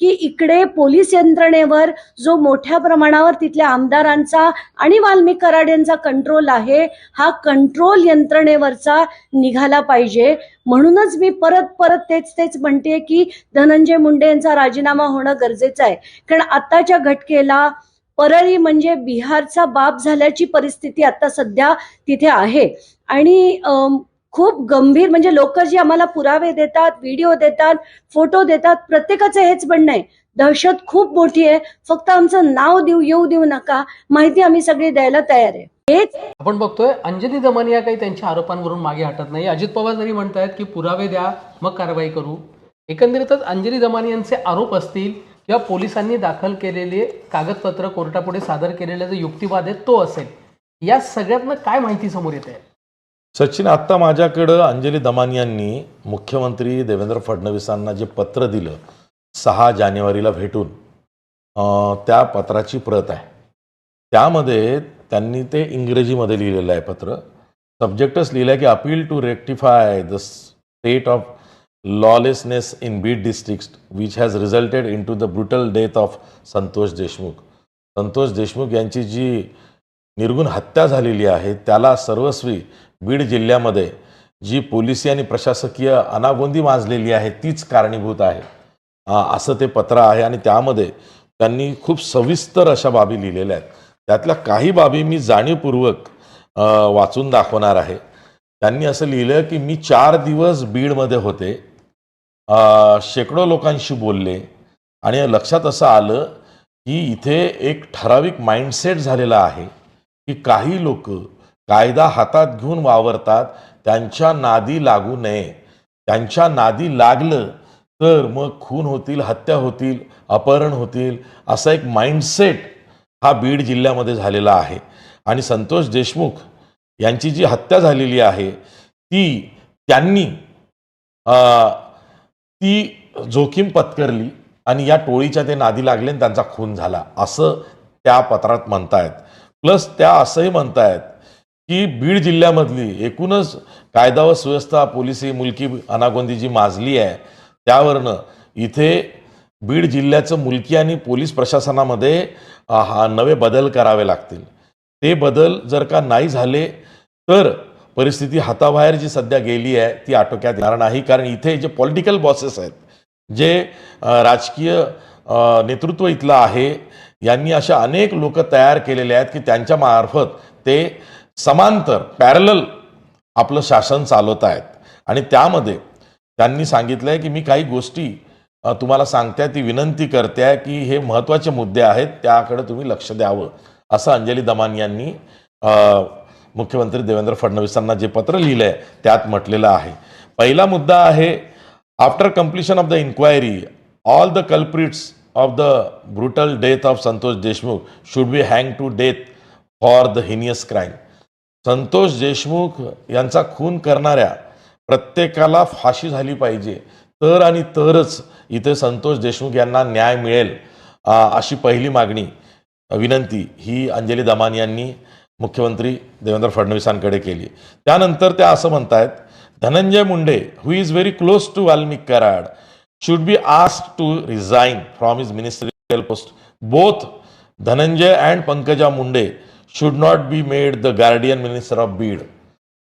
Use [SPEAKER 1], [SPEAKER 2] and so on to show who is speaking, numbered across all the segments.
[SPEAKER 1] की इकडे पोलीस यंत्रणेवर जो मोठ्या प्रमाणावर तिथल्या आमदारांचा आणि वाल्मिक कराड यांचा कंट्रोल आहे हा कंट्रोल यंत्रणेवरचा निघाला पाहिजे. म्हणूनच मी परत परत तेच तेच म्हणते की धनंजय मुंडे यांचा राजीनामा होणं गरजेचं आहे. कारण आताच्या घटकेला परळी म्हणजे बिहारचा बाप झाल्याची परिस्थिती आता सध्या तिथे आहे. आणि खूप गंभीर म्हणजे लोक जी आम्हाला पुरावे देतात व्हिडिओ देतात फोटो देतात प्रत्येकाचं हेच म्हणणं आहे. दहशत खूप मोठी आहे. फक्त आमचं नाव देऊ येऊ देऊ नका. माहिती आम्ही सगळी द्यायला तयार आहे. हेच
[SPEAKER 2] आपण बघतोय अंजली दमानिया काही त्यांच्या आरोपांवरून मागे हटत नाही. अजित पवार जरी म्हणतायत की पुरावे द्या मग कारवाई करू. एकंदरीतच अंजली दमानियांचे आरोप असतील किंवा पोलिसांनी दाखल केलेले कागदपत्र कोर्टापुढे सादर केलेले जो युक्तिवाद आहे तो असेल. या सगळ्यातनं काय माहिती समोर येते
[SPEAKER 3] सचिन आत्ता माझ्याकडं अंजली दमान यांनी मुख्यमंत्री देवेंद्र फडणवीसांना जे पत्र दिलं सहा जानेवारीला भेटून त्या पत्राची प्रत आहे. त्यामध्ये त्यांनी ते इंग्रजीमध्ये लिहिलेलं आहे पत्र. सब्जेक्टच लिहिलं आहे की appeal to rectify the state of lawlessness in Beed district which has resulted in to the brutal death of Santosh Deshmukh Santosh Deshmukh यांची जी निर्गुण हत्या झालेली आहे त्याला सर्वस्वी बीड जिल्ह्यामध्ये जी पोलिसी आणि प्रशासकीय अनागोंदी माजलेली आहे तीच कारणीभूत आहे. असं ते पत्र आहे आणि त्यामध्ये त्यांनी खूप सविस्तर अशा बाबी लिहिलेल्या आहेत. त्यातल्या काही बाबी मी जाणीवपूर्वक वाचून दाखवणार आहे. त्यांनी असं लिहिलं की मी चार दिवस बीडमध्ये होते. शेकडो लोकांशी बोलले आणि लक्षात असं आलं की इथे एक ठराविक माइंडसेट झालेला आहे की काही लोक कायदा हातात घेऊन वावरतात त्यांच्या नादी लागू नये. त्यांच्या नादी लागलं तर मग खून होतील हत्या होतील अपहरण होतील असा एक माइंडसेट हा बीड जिल्ह्यामध्ये झालेला आहे. आणि संतोष देशमुख यांची जी हत्या झालेली आहे ती त्यांनी ती जोखीम पत्करली आणि या टोळीच्या ते नादी लागले आणि त्यांचा खून झाला. असं त्या पत्रात म्हणतायत. प्लस त्या असंही म्हणतायत की बीड जिल्ह्यामधली एकूणच कायदा व सुव्यवस्था पोलिसी मुलकी अनागोंदी जी माजली आहे. त्यावरनं इथे बीड जिल्ह्याचं मुलकी आणि पोलीस प्रशासनामध्ये हा नवे बदल करावे लागतील. ते बदल जर का नाही झाले तर परिस्थिती हाताबाहेर जी सध्या गेली आहे ती आटोक्यात येणार नाही. कारण इथे जे पॉलिटिकल बॉसेस आहेत जे राजकीय नेतृत्व इथलं आहे यांनी अशा अनेक लोक तयार केलेले आहेत की त्यांच्या मार्फत ते समांतर पॅरल आपलं शासन चालवत आहेत. आणि त्यामध्ये त्यांनी सांगितलं आहे की मी काही गोष्टी तुम्हाला सांगते ती विनंती करते की हे महत्त्वाचे मुद्दे आहेत त्याकडे तुम्ही लक्ष द्यावं असं अंजली दमान यांनी मुख्यमंत्री देवेंद्र फडणवीसांना जे पत्र लिहिलं आहे त्यात म्हटलेलं आहे. पहिला मुद्दा आहे after completion of the inquiry all the culprits of the brutal death of Santosh Deshmukh should be hang to death for the heinous crime Santosh Deshmukh यांचा खून करणाऱ्या प्रत्येकाला फाशी झाली पाहिजे. तर आणि तरच इथे संतोष देशमुख यांना न्याय मिळेल अशी पहिली मागणी विनंती ही अंजली दमान यांनी मुख्यमंत्री देवेंद्र फडणवीसांकडे केली. त्यानंतर त्या असं म्हणतायत Dhananjay Munde who is very close to Walmik Karad should be ask to resign from his ministerial post both Dhananjay and Pankaja Munde should not be made the guardian minister of Beed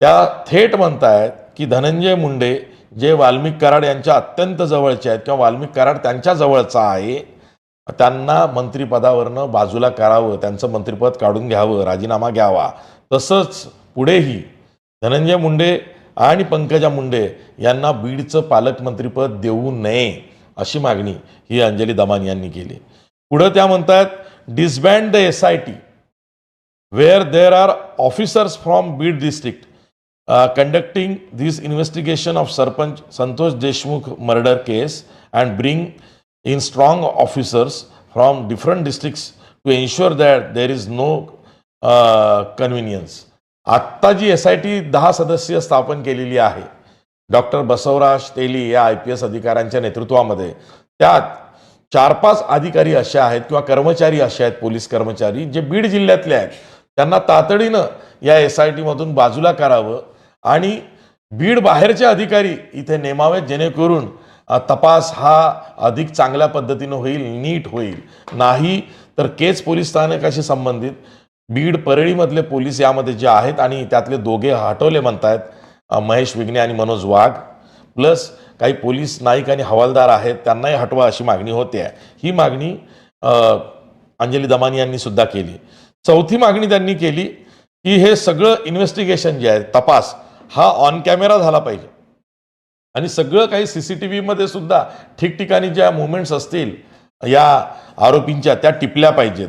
[SPEAKER 3] त्या थेट म्हणतायत की धनंजय मुंडे जे वाल्मिक कराड यांच्या अत्यंत जवळचे आहेत किंवा वाल्मिक कराड त्यांच्या जवळचा आहे त्यांना मंत्रिपदावरनं बाजूला करावं त्यांचं मंत्रिपद काढून घ्यावं राजीनामा घ्यावा. तसंच पुढेही धनंजय मुंडे आणि पंकजा मुंडे यांना बीडचं पालकमंत्रीपद देऊ नये अशी मागणी ही अंजली दमान यांनी केली. पुढं त्या म्हणतात disband the S I T where there are officers from Bid district uh, conducting this investigation of Sarpanch Santosh Deshmukh murder case and bring in strong officers from different districts to ensure that there is no uh, convenience. आत्ता जी S I T दहा सदस्य स्थापन केलेली आहे doctor Basavaraj Teli या I P S अधिकाऱ्यांच्या नेतृत्वामध्ये त्यात चार पाच अधिकारी असे आहेत किंवा कर्मचारी असे आहेत पोलीस कर्मचारी जे बीड जिल्ह्यातले आहेत त्यांना तातडीनं या एस आय टीमधून बाजूला करावं आणि बीड बाहेरचे अधिकारी इथे नेमावेत जेणेकरून तपास हा अधिक चांगल्या पद्धतीनं होईल नीट होईल. नाही तर केच पोलीस स्थानकाशी संबंधित बीड परळीमधले पोलीस यामध्ये जे आहेत आणि त्यातले दोघे हटवले म्हणतायत महेश विघ्ने आणि मनोज वाघ प्लस काही पोलीस नाईक आणि हवालदार आहेत त्यांनाही हटवा अशी मागणी होते आहे ही मागणी अंजली दमानी यांनी सुद्धा केली. चौथी मागणी त्यांनी केली की हे सगळं इन्व्हेस्टिगेशन जे आहे तपास हा ऑन कॅमेरा झाला पाहिजे. आणि सगळं काही सी सी टी व्हीमध्ये सुद्धा ठिकठिकाणी ज्या मुवमेंट्स असतील या आरोपींच्या त्या टिपल्या पाहिजेत.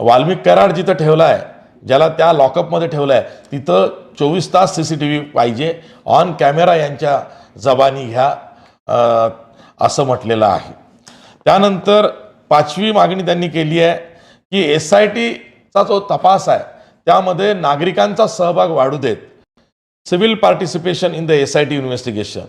[SPEAKER 3] वाल्मिक कराड जिथं ठेवला आहे ज्याला त्या लॉकअपमध्ये ठेवलं आहे तिथं चोवीस तास सी सी टी व्ही पाहिजे ऑन कॅमेरा यांच्या जबानी घ्या असं म्हटलेलं आहे. त्यानंतर पाचवी मागणी त्यांनी केली आहे की एस आय टी चा जो तपास आहे त्यामध्ये नागरिकांचा सहभाग वाढू देत. Civil participation in the S I T investigation.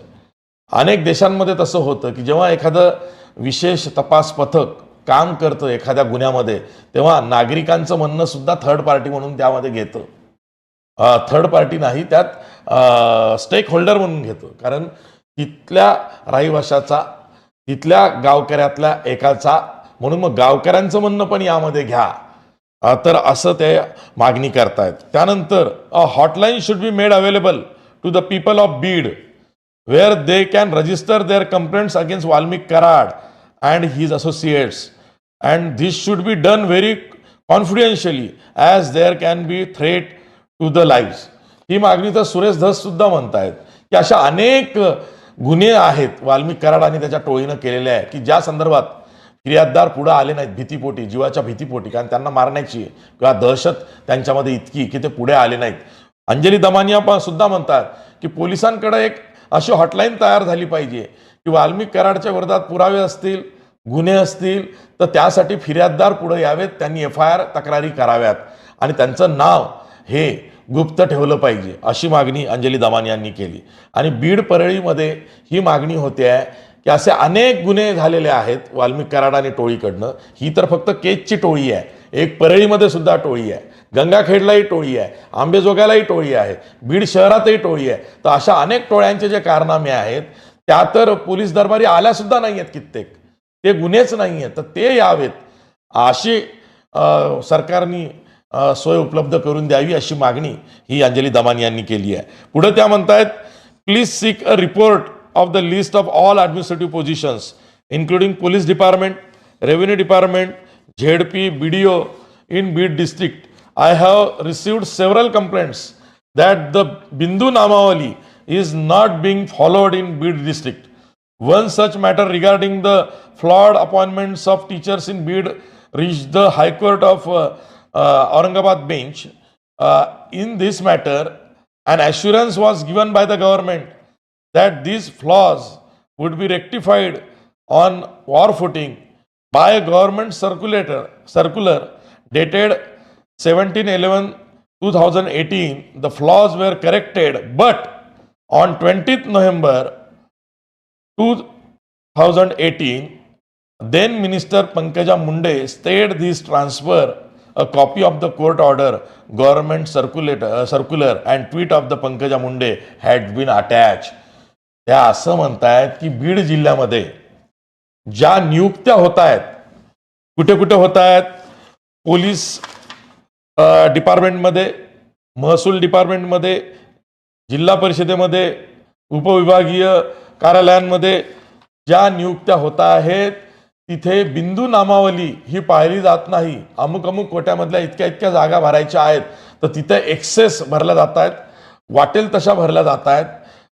[SPEAKER 3] अनेक देशांमध्ये तसं होतं की जेव्हा एखादं विशेष तपास पथक काम करतं एखाद्या गुन्ह्यामध्ये तेव्हा नागरिकांचं म्हणणं सुद्धा थर्ड पार्टी म्हणून त्यामध्ये घेतं. थर्ड पार्टी नाही त्यात स्टेक होल्डर म्हणून घेतो. कारण तिथल्या रहिवाशाचा तिथल्या गावकऱ्यातल्या एकाचा म्हणून मग गावकऱ्यांचं म्हणणं पण यामध्ये घ्या. तर असं ते मागणी करतायत. त्यानंतर a hotline should be made available to the people of Beed where they can register their complaints against Walmik Karad and his associates and this should be done very confidentially as there can be threat to the live ही मागणी तर सुरेश धससुद्धा म्हणत आहेत की अशा अनेक गुन्हे आहेत वाल्मिक कराड आणि त्याच्या टोळीनं केलेल्या आहे की ज्या संदर्भात फिर्याददार पुढे आले नाहीत भीतीपोटी जीवाच्या भीतीपोटी कारण त्यांना मारण्याची किंवा दहशत त्यांच्यामध्ये इतकी की ते पुढे आले नाहीत. अंजली दमानिया पण सुद्धा म्हणतात की पोलिसांकडे एक अशी हॉटलाईन तयार झाली पाहिजे की वाल्मिक कराडच्या विरोधात पुरावे असतील गुन्हे असतील तर त्यासाठी फिर्याददार पुढे यावेत त्यांनी एफ आय आर तक्रारी कराव्यात. आणि त्यांचं नाव हे गुप्त ठेवलं पाहिजे अशी मागणी अंजली दमानी यांनी केली. आणि बीड परळीमध्ये ही मागणी होते आहे की असे अनेक गुन्हे झालेले आहेत वाल्मिक कराड आणि टोळीकडनं. ही तर फक्त केजची टोळी आहे. एक परळीमध्ये सुद्धा टोळी आहे. गंगाखेडलाही टोळी आहे. आंबेजोगायलाही टोळी आहे. बीड शहरातही टोळी आहे. तर अशा अनेक टोळ्यांचे जे कारनामे आहेत त्या तर पोलीस दरबारी आल्या सुद्धा नाही आहेत कित्येक. ते गुन्हेच नाही आहेत. तर ते यावेत. अशी सरकारनी सोय उपलब्ध करून द्यावी अशी मागणी ही अंजली दमान यांनी केली आहे. पुढे त्या म्हणतायत please seek a report of the list of all administrative positions, including police department, revenue department, ZP, BDO in Bid district. I have received several complaints that the Bindu Namawali is not being followed in Bid district. One such matter regarding the flawed appointments of teachers in Bid reached the High Court of uh, uh, Aurangabad bench. Uh, in this matter, an assurance was given by the government that these flaws would be rectified on war footing by a government circulator circular dated 17-11-2018 the flaws were corrected but on 20th november 2018 then minister pankaja munde stayed this transfer a copy of the court order government circulator uh, circular and tweet of the pankaja munde had been attached त्या असं म्हणतायत की बीड जिल्ह्यामध्ये ज्या नियुक्त्या होत आहेत कुठे कुठे होत आहेत पोलीस डिपार्टमेंटमध्ये महसूल डिपार्टमेंटमध्ये जिल्हा परिषदेमध्ये उपविभागीय कार्यालयांमध्ये ज्या नियुक्त्या होत आहेत तिथे बिंदू नामावली ही पाहिली जात नाही. अमुक अमुक कोट्यामधल्या इतक्या इतक्या जागा भरायच्या आहेत. तर तिथे एक्सेस भरल्या जात आहेत वाटेल तशा भरल्या जात आहेत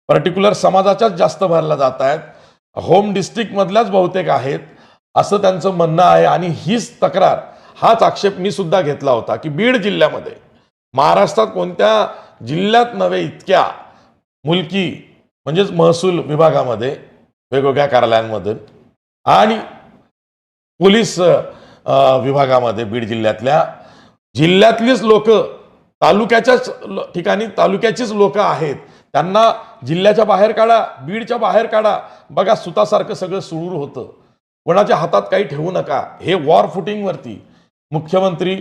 [SPEAKER 3] पर्टिक्युलर समाजाच्याच जास्त भरल्या जात आहेत. होम डिस्ट्रिक्टमधल्याच बहुतेक आहेत असं त्यांचं म्हणणं आहे. आणि हीच तक्रार हाच आक्षेप मी सुद्धा घेतला होता की बीड जिल्ह्यामध्ये महाराष्ट्रात कोणत्या जिल्ह्यात नव्हे इतक्या मुलकी म्हणजेच महसूल विभागामध्ये वेगवेगळ्या कार्यालयांमध्ये आणि पोलीस विभागामध्ये बीड जिल्ह्यातल्या जिल्ह्यातलीच लोक तालुक्याच्याच ठिकाणी तालुक्याचीच लोक आहेत. त्यांना जिल्ह्याच्या बाहेर काढा बीडच्या बाहेर काढा. बघा सुतासारखं सगळं सुरू होतं. कोणाच्या हातात काही ठेवू नका. हे वॉर फुटिंगवरती मुख्यमंत्री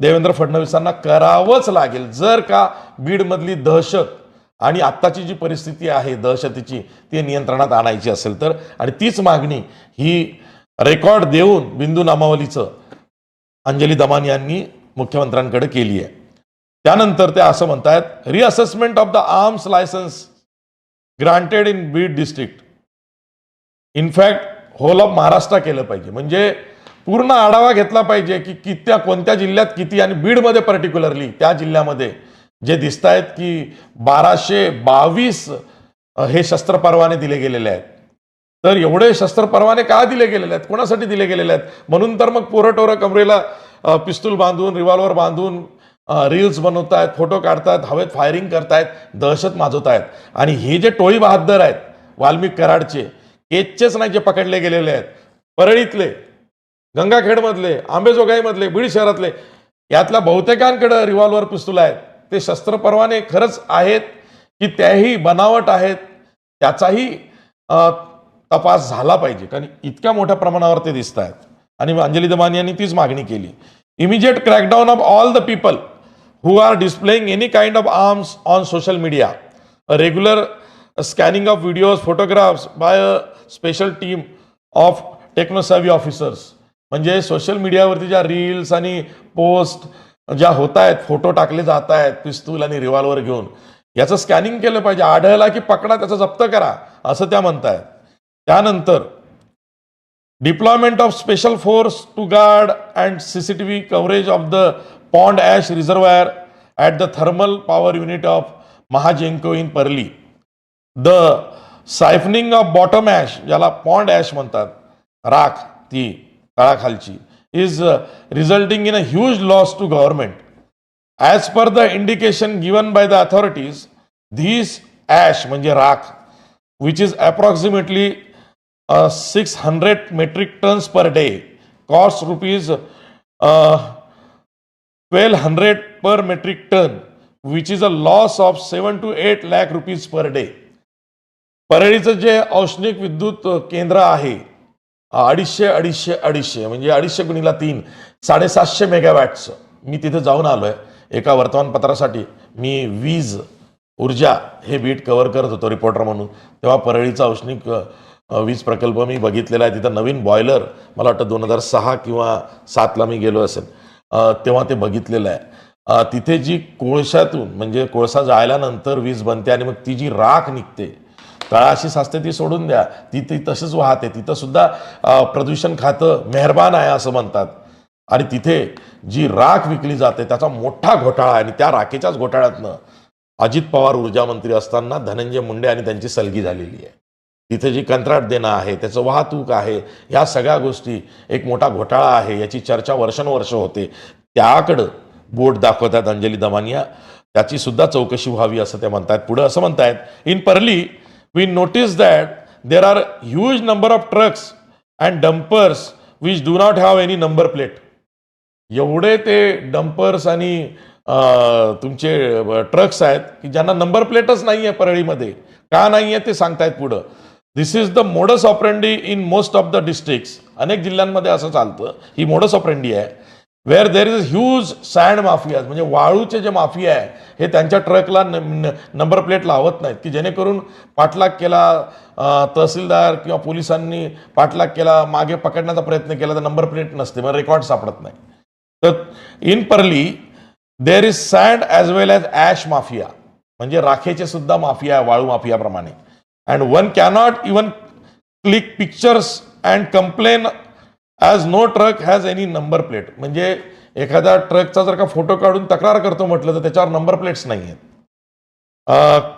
[SPEAKER 3] देवेंद्र फडणवीसांना करावंच लागेल. जर का बीडमधली दहशत आणि आत्ताची जी परिस्थिती आहे दहशतीची ती नियंत्रणात आणायची असेल तर. आणि तीच मागणी ही रेकॉर्ड देऊन बिंदू नामावलीचं अंजली दमान यांनी मुख्यमंत्र्यांकडे केली आहे त्यानंतर ते असं म्हणतायत reassessment of the arms licence granted in Beed district in fact whole of Maharashtra केलं पाहिजे. म्हणजे पूर्ण आढावा घेतला पाहिजे की कित्या कोणत्या जिल्ह्यात किती आणि बीडमध्ये पर्टिक्युलरली त्या जिल्ह्यामध्ये जे दिसत आहेत की बाराशे बावीस हे शस्त्र परवाने दिले गेलेले आहेत. तर एवढे शस्त्र परवाने का दिले गेलेले आहेत? कोणासाठी दिले गेलेले आहेत? म्हणून तर मग पोरटोरं कमरेला पिस्तूल बांधून रिव्हॉल्वर बांधून रील्स बनवतायत फोटो काढतायत हवेत फायरिंग करतायत दहशत माजवतायत. आणि हे जे टोळी बहादर आहेत वाल्मिक कराडचे केचेच नाही जे पकडले गेलेले आहेत. परळीतले गंगाखेडमधले आंबेजोगाईमधले बीड शहरातले यातल्या बहुतेकांकडे रिव्हॉल्वर पिस्तूल आहेत. ते शस्त्र परवाने खरंच आहेत की त्याही बनावट आहेत त्याचाही तपास झाला पाहिजे. कारण इतक्या मोठ्या प्रमाणावर ते दिसत आहेत आणि अंजली दमानी यांनी तीच मागणी केली. Immediate crackdown of all the people who are displaying any kind of arms on social media. A regular scanning of videos, photographs by a special team of techno savvy officers म्हणजे सोशल मीडियावरती ज्या reels आणि post ज्या होत आहेत photo टाकले जात आहेत पिस्तूल आणि रिव्हॉल्वर घेऊन याचं स्कॅनिंग केलं पाहिजे आढळला की पकडा त्याचा जप्त करा असं त्या म्हणतायत त्यानंतर deployment of special force to guard and C C T V coverage of the pond ash reservoir at the thermal power unit of Mahagenco in Parli the siphoning of bottom ash ज्याला pond ash म्हणतात राख ती तळाखालची is resulting in a huge loss to government as per the indication given by the authorities this ash म्हणजे राख which is approximately six hundred metric tons per day cost rupees twelve hundred per metric ton which is a loss of seven two eight lakh rupees per day परळीचं जे औष्णिक विद्युत केंद्र आहे अडीचशे अडीचशे अडीचशे म्हणजे अडीचशे गुणीला तीन साडेसातशे मेगावॅटचं मी तिथे जाऊन आलोय एका वर्तमानपत्रासाठी. मी वीज ऊर्जा हे बीट कव्हर करत होतो रिपोर्टर म्हणून. तेव्हा परळीचा औष्णिक वीज प्रकल्प मी बघितलेला आहे. तिथं नवीन बॉयलर मला वाटतं दोन हजार सहा किंवा सातला मी गेलो असेल. तेव्हा ते बघितलेलं आहे. तिथे जी कोळशातून म्हणजे कोळसा जाळल्यानंतर वीज बनते आणि मग ती जी राख निघते तळाशी साचते ती सोडून द्या. ती ती तसंच वाहते. तिथं सुद्धा प्रदूषण खातं मेहरबान आहे असं म्हणतात. आणि तिथे जी राख विकली जाते त्याचा मोठा घोटाळा आहे. आणि त्या राखेच्याच घोटाळ्यातनं अजित पवार ऊर्जा मंत्री असताना धनंजय मुंडे आणि त्यांची सलगी झालेली आहे. तिथे जी कंत्राट देणं आहे त्याचं वाहतूक आहे ह्या सगळ्या गोष्टी एक मोठा घोटाळा आहे याची चर्चा वर्षानुवर्ष होते. त्याकडं बोट दाखवतात अंजली दमानिया. त्याची सुद्धा चौकशी व्हावी असं ते म्हणतात पुढं असं म्हणतायत in Parli we notice that there are huge number of trucks and dumpers which do not have any number plate एवढे ते डंपर्स आणि तुमचे ट्रक्स आहेत की ज्यांना नंबर प्लेटच नाही आहे परळीमध्ये. का नाही आहे ते सांगतायत पुढं. This is the modus operandi in most of the districts अनेक जिल्ह्यांमध्ये असं चालतं. ही मोडस ऑपरेंडी आहे. Where there is huge sand mafia म्हणजे वाळूचे जे माफिया आहे हे त्यांच्या ट्रकला नंबर प्लेट लावत नाहीत. की जेणेकरून पाठलाग केला तहसीलदार किंवा पोलिसांनी पाठलाग केला मागे पकडण्याचा प्रयत्न केला तर नंबर प्लेट नसते. मग रेकॉर्ड सापडत नाही. तर in Parli there is sand as well as ash mafia म्हणजे राखेचे सुद्धा माफिया आहे वाळू माफियाप्रमाणे and one cannot even click pictures and complain as no truck has any number plate म्हणजे एखाद्या ट्रकचा जर का फोटो काढून तक्रार करतो म्हटलं तर त्याच्यावर नंबर प्लेट्स नाही आहेत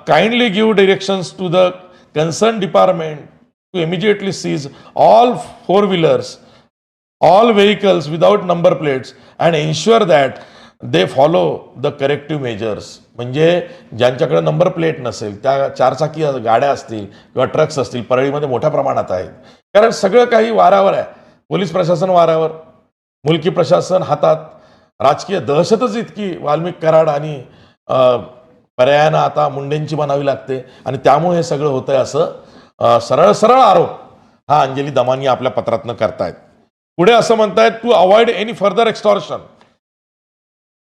[SPEAKER 3] kindly give directions to the concern department to immediately seize all four wheelers all vehicles without number plates and ensure that they follow the corrective measures म्हणजे ज्यांच्याकडे नंबर प्लेट नसेल त्या चारचाकी गाड्या असतील किंवा ट्रक्स असतील परळीमध्ये मोठ्या प्रमाणात आहेत. कारण सगळं काही वाऱ्यावर आहे. पोलीस प्रशासन वाऱ्यावर मुलकी प्रशासन हातात. राजकीय दहशतच इतकी वाल्मिक कराड आणि पर्यायानं आता मुंडेंची बनावी लागते. आणि त्यामुळे हे सगळं होतंय असं सरळ सरळ आरोप हा अंजली दमानी आपल्या पत्रातनं करतायत. पुढे असं म्हणतायत to avoid any further extortion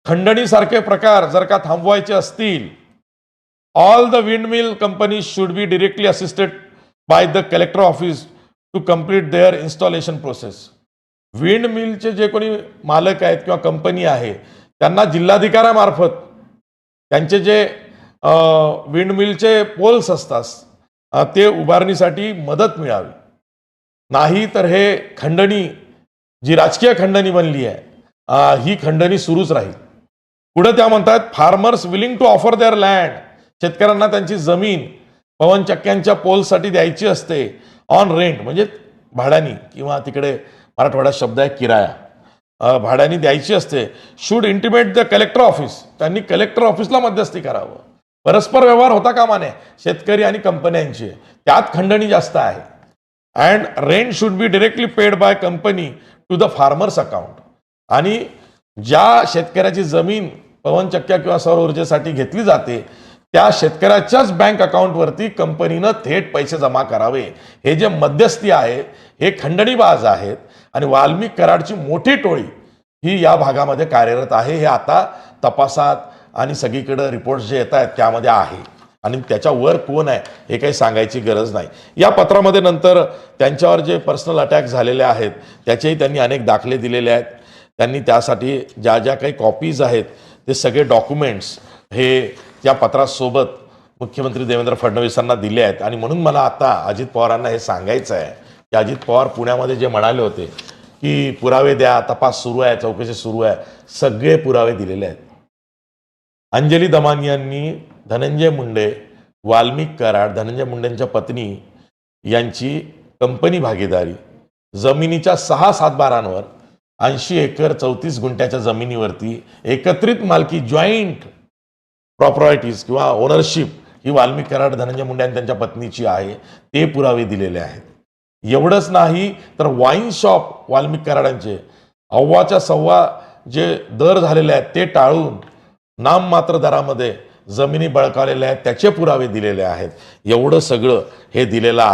[SPEAKER 3] खंडणीसारखे प्रकार जर का थांबवायचे असतील all the windmill company should be directly assisted by the collector office to complete their installation process wind मिलचे जे कोणी मालक आहेत किंवा कंपनी आहे त्यांना जिल्हाधिकाऱ्यामार्फत त्यांचे जे विंड मिलचे पोल्स असतात ते उभारणीसाठी मदत मिळावी. नाही तर हे खंडणी जी राजकीय खंडणी बनली आहे ही खंडणी सुरूच राहील. पुढे त्या म्हणतात farmers willing to offer their land शेतकऱ्यांना त्यांची जमीन पवनचक्क्यांच्या पोलसाठी द्यायची असते ऑन रेंट म्हणजे भाड्यानी किंवा तिकडे मराठवाड्यात शब्द आहे किराया. भाड्यानी भाड्याने द्यायची असते. Should intimate the collector office त्यांनी कलेक्टर ऑफिसला मध्यस्थी करावं. परस्पर व्यवहार होता कामा नये शेतकरी आणि कंपन्यांचे. त्यात खंडणी जास्त आहे. And rent should be directly paid by company to the farmers account आणि ज्या शेतकऱ्याची जमीन पवनचक्क्या किंवा सौर ऊर्जेसाठी घेतली जाते त्या शेतकऱ्याच्याच बँक अकाउंटवरती कंपनीनं थेट पैसे जमा करावे. हे जे मध्यस्थी आहे हे खंडणीबाज आहेत आणि वाल्मिक कराडची मोठी टोळी ही या भागामध्ये कार्यरत आहे. हे आता तपासात आणि सगळीकडं रिपोर्ट्स जे येत आहेत त्यामध्ये आहे. आणि त्याच्यावर कोण आहे हे काही सांगायची गरज नाही. या पत्रामध्ये नंतर त्यांच्यावर जे पर्सनल अटॅक झालेले आहेत त्याचेही त्यांनी अनेक दाखले दिलेले आहेत. त्यांनी त्यासाठी ज्या ज्या काही कॉपीज आहेत ते सगळे डॉक्युमेंट्स हे या पत्रासोबत मुख्यमंत्री देवेंद्र फडणवीसांना दिले आहेत. आणि म्हणून मला आता अजित पवारांना हे सांगायचं आहे की अजित पवार पुण्यामध्ये जे म्हणाले होते की पुरावे द्या तपास सुरू आहे चौकशी सुरू आहे सगळे पुरावे दिलेले आहेत. अंजली दमानी यांनी धनंजय मुंडे वाल्मिक कराड धनंजय मुंडेंच्या पत्नी यांची कंपनी भागीदारी जमिनीच्या सहा सातबारांवर ऐंशी एकर चौतीस गुंठ्याच्या जमिनीवरती एकत्रित मालकी जॉईंट प्रॉपर्टीज किंवा ओनरशिप ही वाल्मिक कराड धनंजय मुंडे आणि त्यांच्या पत्नीची आहे ते पुरावे दिलेले आहेत. एवढंच नाही तर वाईन शॉप वाल्मिक कराडांचे अव्वाच्या सव्वा जे दर झालेले आहेत ते टाळून नाममात्र दरामध्ये जमिनी बळकावलेल्या आहेत त्याचे पुरावे दिलेले आहेत. एवढं सगळं हे दिलेलं आहे